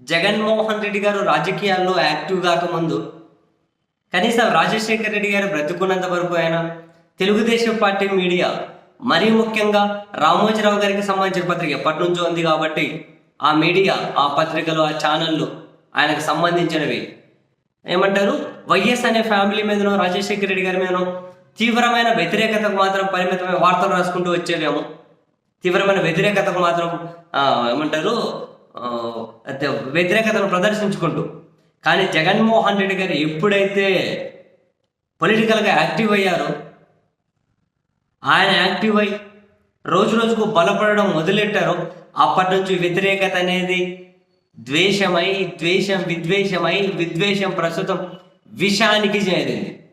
జగన్మోహన్ రెడ్డి గారు రాజకీయాల్లో యాక్టివ్ కాకముందు కనీసం రాజశేఖర్ రెడ్డి గారు బ్రతుకున్నంత వరకు ఆయన తెలుగుదేశం పార్టీ మీడియా మరీ ముఖ్యంగా రామోజీరావు గారికి సంబంధించిన పత్రిక ఎప్పటి నుంచో ఉంది కాబట్టి ఆ మీడియా ఆ పత్రికలు ఆ ఛానళ్ళు ఆయనకు సంబంధించినవి. ఏమంటారు? వైఎస్ అనే ఫ్యామిలీ మీదనో రాజశేఖర రెడ్డి గారి మీదనో తీవ్రమైన వ్యతిరేకతకు మాత్రం పరిమితమైన వార్తలు రాసుకుంటూ వచ్చేవేమో. తీవ్రమైన వ్యతిరేకతకు మాత్రం ఏమంటారు? వ్యతిరేకతను ప్రదర్శించుకుంటూ. కానీ జగన్మోహన్ రెడ్డి గారు ఎప్పుడైతే పొలిటికల్గా యాక్టివ్ అయ్యారో ఆయన యాక్టివ్ అయి రోజు రోజుకు బలపడడం మొదలెట్టారో అప్పటి నుంచి వ్యతిరేకత అనేది ద్వేషమై ద్వేషం విద్వేషమై విద్వేషం ప్రస్తుతం విషానికి చేరింది.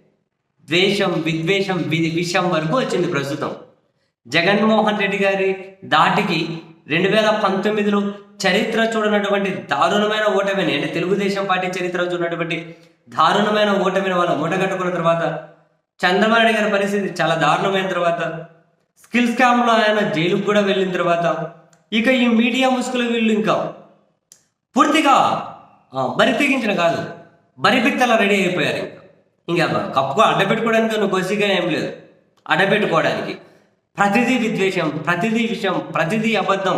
ద్వేషం విద్వేషం వి- విషం వరకు వచ్చింది ప్రస్తుతం. జగన్మోహన్ రెడ్డి గారి దాటికి రెండు వేల పంతొమ్మిదిలో చరిత్ర చూడనటువంటి దారుణమైన ఓటమిని అంటే తెలుగుదేశం పార్టీ చరిత్ర చూడనటువంటి దారుణమైన ఓటమిని వాళ్ళు మూటగట్టుకున్న తర్వాత చంద్రబాబు గారి పరిస్థితి చాలా దారుణమైన తర్వాత స్కిల్ స్కామ్లో ఆయన జైలుకు కూడా వెళ్ళిన తర్వాత ఇక ఈ మీడియా ముసుగులు వీళ్ళు ఇంకా పూర్తిగా ఆ, బరి తెగించిన కాదు బరిపిత్తలా రెడీ అయిపోయారు ఇంకా. ఇంకా కప్పుకో అడ్డపెట్టుకోవడానికి నువ్వు కొద్దిగా ఏం లేదు. అడ్డపెట్టుకోవడానికి. ప్రతిదీ విద్వేషం ప్రతిదీ విషయం ప్రతిదీ అబద్ధం.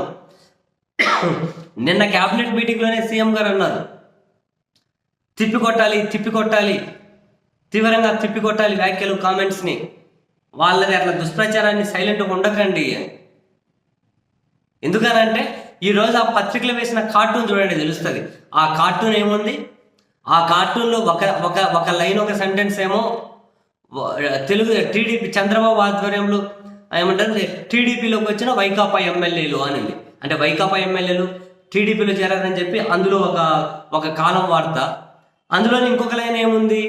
నిన్న క్యాబినెట్ మీటింగ్లోనే సీఎం గారు అన్నారు. తిప్పి కొట్టాలి తిప్పి కొట్టాలి. తీవ్రంగా తిప్పి కొట్టాలి వ్యాఖ్యలు కామెంట్స్ని. వాళ్ళది అట్లా దుష్ప్రచారాన్ని సైలెంట్గా ఉండకండి. ఎందుకనంటే ఈరోజు ఆ పత్రికలు వేసిన కార్టూన్ చూడండి తెలుస్తుంది. ఆ కార్టూన్ ఏముంది? ఆ కార్టూన్లో ఒక ఒక ఒక లైన్ ఒక సెంటెన్స్ ఏమో తెలుగు టీడీపీ చంద్రబాబు ఆధ్వర్యంలో ఏమంటారు టీడీపీలోకి వచ్చిన వైకాపా ఎమ్మెల్యేలు అనింది అంటే వైకాపా ఎమ్మెల్యేలు టీడీపీలో చేరారని చెప్పి అందులో ఒక ఒక కాలం వార్త. అందులో ఇంకొక లైన్ ఏముంది?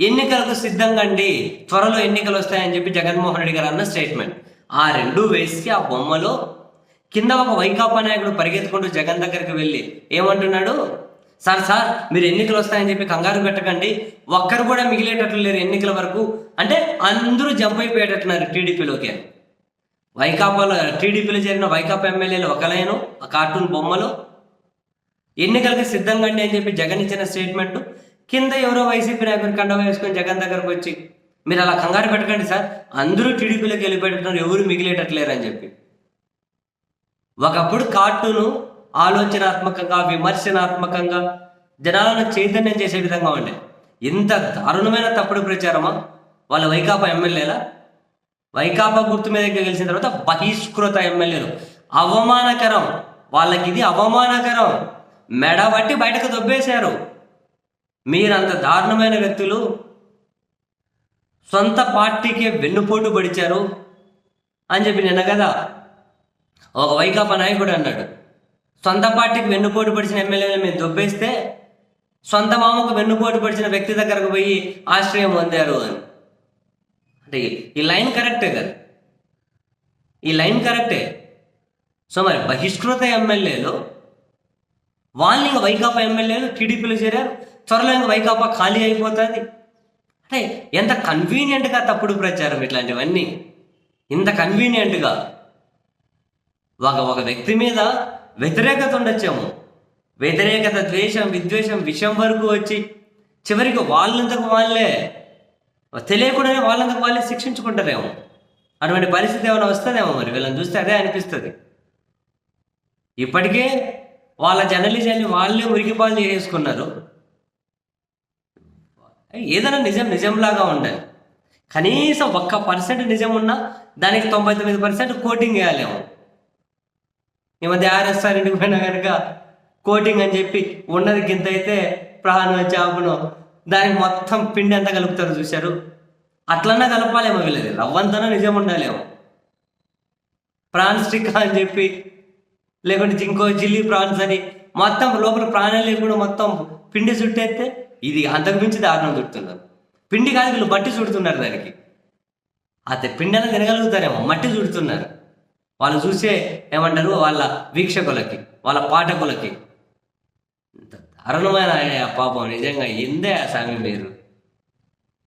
ఎన్నికలకు సిద్ధంగా అండి త్వరలో ఎన్నికలు వస్తాయని చెప్పి జగన్మోహన్ రెడ్డి గారు అన్న స్టేట్మెంట్. ఆ రెండు వేసి ఆ బొమ్మలో కింద ఒక వైకాపా నాయకుడు పరిగెత్తుకుంటూ జగన్ దగ్గరికి వెళ్ళి ఏమంటున్నాడు? సార్ సార్ మీరు ఎన్నికలు వస్తాయని చెప్పి కంగారు పెట్టకండి. ఒక్కరు కూడా మిగిలేటట్లు లేరు ఎన్నికల వరకు. అంటే అందరూ జంప్ అయిపోయేటట్టున్నారు టీడీపీలోకి. వైకాపాలో టీడీపీలో చేరిన వైకాపా ఎమ్మెల్యేలు ఒక లైను ఆ కార్టూన్ బొమ్మలో. ఎన్నికలకి సిద్ధంగా అని చెప్పి జగన్ ఇచ్చిన స్టేట్మెంట్ కింద ఎవరో వైసీపీ నాయకుడు కండవ వేసుకొని జగన్ దగ్గరకు వచ్చి మీరు అలా కంగారు పెట్టకండి సార్. అందరూ టీడీపీలోకి వెళ్ళిపోతున్నారు ఎవరు మిగిలేటట్లేరు అని చెప్పి. ఒకప్పుడు కార్టూను ఆలోచనాత్మకంగా విమర్శనాత్మకంగా జనాలను చైతన్యం చేసే విధంగా ఉండే. ఇంత దారుణమైన తప్పుడు ప్రచారమా? వాళ్ళ వైకాపా ఎమ్మెల్యేలా? వైకాపా గుర్తు మీద గెలిచిన తర్వాత బహిష్కృత ఎమ్మెల్యేలు. అవమానకరం. వాళ్ళకి ఇది అవమానకరం. మెడ బట్టి బయటకు దొబ్బేశారు. మీరంత దారుణమైన వ్యక్తులు. సొంత పార్టీకి వెన్నుపోటు పడిచారు. అని చెప్పి నిన్న కదా ఒక వైకాపా నాయకుడు అన్నాడు. సొంత పార్టీకి వెన్నుపోటు పడిచిన ఎమ్మెల్యేలు మేము దొబ్బేస్తే సొంత మామకు వెన్నుపోటు పడిచిన వ్యక్తి దగ్గరకు పోయి ఆశ్రయం పొందారు అని. అంటే ఈ- ఈ లైన్ కరెక్టే కదా? ఈ లైన్ కరెక్టే? సో మరి బహిష్కృత ఎమ్మెల్యేలు వాళ్ళు ఇంకా వైకాపా ఎమ్మెల్యేలు టీడీపీలో చేరారు త్వరలో ఇంకా వైకాపా ఖాళీ అయిపోతుంది. అంటే ఎంత కన్వీనియంట్గా తప్పుడు ప్రచారం ఇట్లాంటివన్నీ. ఇంత కన్వీనియంట్గా ఒక ఒక వ్యక్తి మీద వ్యతిరేకత ఉండొచ్చేమో. వ్యతిరేకత ద్వేషం విద్వేషం విషయం వరకు వచ్చి చివరికి వాళ్ళంతకు వాళ్ళే తెలియకుండానే వాళ్ళంతకు వాళ్ళే శిక్షించుకుంటారేమో. అటువంటి పరిస్థితి ఏమైనా వస్తుందేమో మరి? వీళ్ళని చూస్తే అదే అనిపిస్తుంది. ఇప్పటికే వాళ్ళ జర్నలిజాన్ని వాళ్ళే ఉరికిపాలు చేసుకున్నారు ఏదైనా నిజం నిజంలాగా ఉండాలి. కనీసం ఒక్క పర్సెంట్ నిజం ఉన్నా దానికి తొంభై తొమ్మిది పర్సెంట్ కోటింగ్ వేయాలేమో. ఈ మధ్య ఆ ఇంటికి పోయినా కనుక కోటింగ్ అని చెప్పి ఉన్నది గింత అయితే ప్రాణం చేపను దానికి మొత్తం పిండి అంతా కలుపుతారు చూశారు. అట్లన్నా కలపాలేమో వీళ్ళది. రవ్వంతనో నిజం ఉండాలేమో. ప్రాన్స్ స్టిక్ అని చెప్పి లేకుంటే ఇంకో జిల్లీ ప్రాన్స్ అని మొత్తం లోపల ప్రాణాలు లేకుండా మొత్తం పిండి చుట్టేస్తే ఇది అంతకు మించి దారుణం చుడుతున్నారు పిండి కాదు వీళ్ళు మట్టి చుడుతున్నారు దానికి. అదే పిండి అన్న తినగలుగుతారేమో మట్టి చుడుతున్నారు. వాళ్ళు చూసే ఏమంటారు? వాళ్ళ వీక్షకులకి వాళ్ళ పాఠకులకి. దారుణమైన పాపం నిజంగా. ఎందే ఆ స్వామి మీరు?